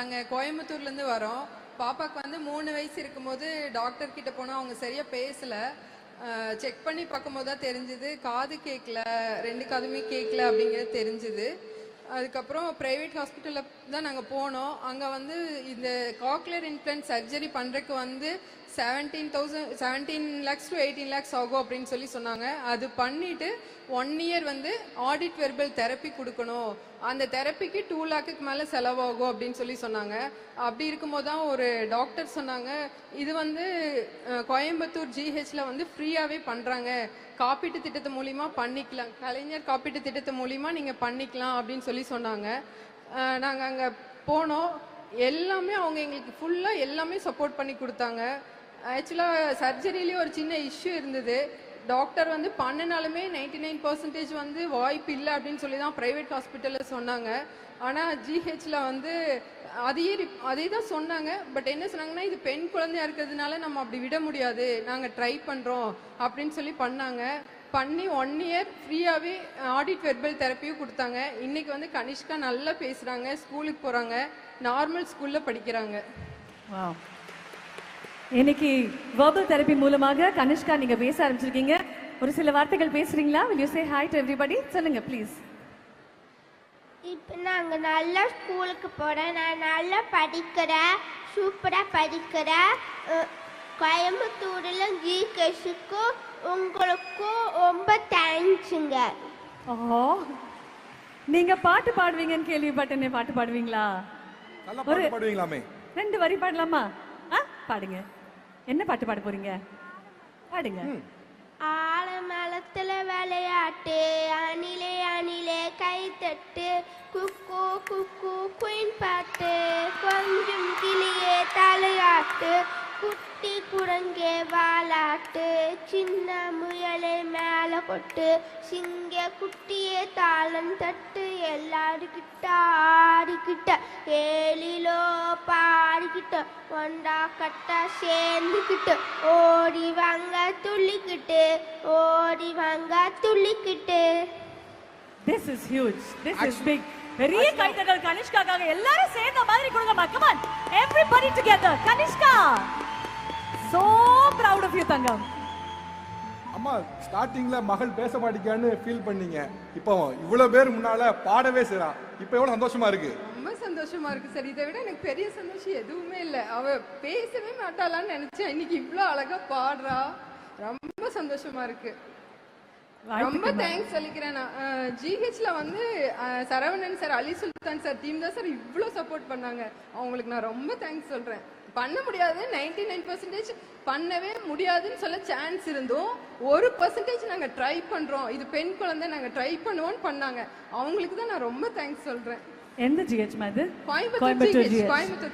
நாங்கள் கோயம்புத்தூர்லேருந்து வரோம். பாப்பாக்கு வந்து மூணு வயசு இருக்கும்போது டாக்டர் கிட்ட போனால் அவங்க சரியாக பேசலை. செக் பண்ணி பார்க்கும்போது தான் தெரிஞ்சுது. காது கேட்கல ரெண்டு காதுமே கேட்கல அப்படிங்கிறது தெரிஞ்சுது. அதுக்கப்புறம் ப்ரைவேட் ஹாஸ்பிட்டலில் தான் நாங்கள் போனோம். அங்கே வந்து இந்த காக்லியர் இம்ப்ளான்ட் சர்ஜரி பண்ணுறதுக்கு வந்து seventeen thousand seventeen lakhs to eighteen lakhs ஆகும் அப்படின்னு சொல்லி சொன்னாங்க. அது பண்ணிவிட்டு ஒன் இயர் வந்து ஆடிட் வெர்பல் தெரப்பி கொடுக்கணும். அந்த தெரப்பிக்கு டூ லேக்குக்கு மேலே செலவாகும் அப்படின்னு சொல்லி சொன்னாங்க. அப்படி இருக்கும்போது தான் ஒரு டாக்டர் சொன்னாங்க இது வந்து கோயம்புத்தூர் ஜிஹெச்சில் வந்து ஃப்ரீயாகவே பண்ணுறாங்க காப்பீட்டு திட்டத்து மூலிமா பண்ணிக்கலாம். கலைஞர் காப்பீட்டு திட்டத்து மூலிமா நீங்கள் பண்ணிக்கலாம் அப்படின்னு சொல்லி சொன்னாங்க. நாங்கள் அங்கே போனோம். எல்லாமே அவங்க எங்களுக்கு ஃபுல்லாக எல்லாமே சப்போர்ட் பண்ணி கொடுத்தாங்க. ஆக்சுவலாக சர்ஜரிலேயே ஒரு சின்ன இஷ்யூ இருந்தது. டாக்டர் வந்து பண்ணினாலுமே நைன்டி நைன் பர்சன்டேஜ் வந்து வாய்ப்பு இல்லை அப்படின்னு சொல்லி தான் ப்ரைவேட் ஹாஸ்பிட்டலில் சொன்னாங்க. ஆனால் ஜிஹெச்சில் வந்து அதையே ரிப்- அதே தான் சொன்னாங்க. பட் என்ன சொன்னாங்கன்னா இது பெண் குழந்தையா இருக்கிறதுனால நம்ம அப்படி விட முடியாது. நாங்கள் ட்ரை பண்ணுறோம் அப்படின்னு சொல்லி பண்ணாங்க. பண்ணி ஒன் இயர் ஃப்ரீயாகவே ஆடிட் வெர்பல் தெரப்பியும் கொடுத்தாங்க. இன்னைக்கு வந்து கனிஷ்கா நல்லா பேசுகிறாங்க ஸ்கூலுக்கு போகிறாங்க நார்மல் ஸ்கூலில் படிக்கிறாங்க. Wow. இன்னைக்கு verbal தெரப்பி மூலமாக கனிஷ்கா நீங்க பேச ஆரம்பிச்சிருக்கீங்க. ஒரு சில வார்த்தைகள் பேசுறீங்களா? Will you say hi to everybody? சொல்லுங்க ப்ளீஸ் இப்போ நாங்கள் நல்லா ஸ்கூலுக்கு போகிறேன் நான் நல்லா படிக்கிறேன். சூப்பராக படிக்கிறேன். கோயம்புத்தூரில் ஜிகேஷுக்கும் உங்களுக்கும் ரொம்ப தேங்க்ஸுங்க ஓ நீங்க பாட்டு பாடுவீங்கன்னு கேள்விப்பட்டேனே. பாட்டு பாடுவீங்களா? நல்லா பாட்டு பாடுவீங்களாமே. ரெண்டு வரி பாடலாமா? ஆ பாடுங்க. என்ன பாட்டு பாட போறீங்க? பாடுங்க. ஆலமரத்தில் விளையாட்டு அணிலே அணிலே கைத்தட்டு குக்கு குக்கு குயின் பாட்டு கொஞ்சம் கிளியே தலையாட்டு குட்டி குரங்கே வாலாட்டு சின்ன முயலே மேலே கொட்டு சிங்க குட்டியே தாளம் தட்டு எல்லாருக்கிட்ட ஆடிக்கிட்ட ஏழிலோ பாடிக்கிட்ட ஒண்டா கட்டா சேர்ந்துக்கிட்டு ஓடி வாங்க துள்ளிக்கிட்டு ஓடி வாங்க துள்ளிக்கிட்டு This is huge. This is big. பெரிய கைத்தட்டல் கனிஷ்காக்காக எல்லாரும் சேர்ந்த மாதிரி come on. Everybody together. Kanishka! So proud of you தங்கம். அம்மா ஸ்டார்டிங்ல மகள் பேச மாட்டேங்கான்னு ஃபீல் பண்ணீங்க. இப்போ இவ்வளவு பேர் முன்னால பாடவே செய்றான் இப்போ எவ்வளவு சந்தோஷமா இருக்கு. ரொம்ப சந்தோஷமா இருக்கு சார். இதை விட எனக்கு பெரிய சந்தோஷம் எதுவுமே இல்லை. அவ பேசவே மாட்டாளான்னு நினைச்சேன் இன்னைக்கு இவ்வளோ அழகா பாடுறா. ரொம்ப சந்தோஷமா இருக்கு. ரொம்ப தேங்க்ஸ் சொல்லிக்கிறேன் நான். ஜிஹெச்ல வந்து Saravanan sir Ali Sultan sir team தான் சார். இவ்வளோ சப்போர்ட் பண்ணாங்க. அவங்களுக்கு நான் ரொம்ப தேங்க்ஸ் சொல்றேன். பண்ண முடியாது. நைன்டி நைன் பர்சன்டேஜ் பண்ணவே முடியாதுன்னு சொல்ல சான்ஸ் இருந்தும் ஒரு பர்சன்டேஜ் நாங்கள் ட்ரை பண்றோம். இது பெண் குழந்தை நாங்கள் ட்ரை பண்ணுவோம்னு பண்ணாங்க. அவங்களுக்கு தான் நான் ரொம்ப தேங்க்ஸ் சொல்றேன். எந்த ஜிஹெச் அது கோயம்புத்தூர்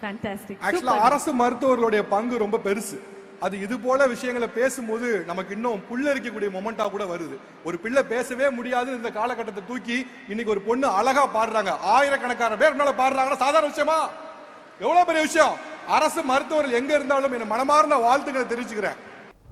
ஃபேண்டாஸ்டிக் ஆக்சுவலா அரசு மருத்துவர்களுடைய பங்கு ரொம்ப பெருசு. அது இது போல விஷயங்களை பேசும்போது நமக்கு இன்னும் புல்லரிக்கக்கூடிய மொமெண்டா கூட வருது. ஒரு பிள்ளை பேசவே முடியாது இந்த காலகட்டத்தை தூக்கி இன்னைக்கு ஒரு பொண்ணு அழகா பாடுறாங்க. ஆயிரக்கணக்கான பேர் முன்னால பாடுறாங்கன்னா சாதாரண விஷயமா? எவ்வளவு பெரிய விஷயம்? அரசு மருத்துவர்கள் எங்க இருந்தாலும் என் மனமார்ந்த வாழ்த்துக்களை தெரிவிச்சுக்கிறேன்.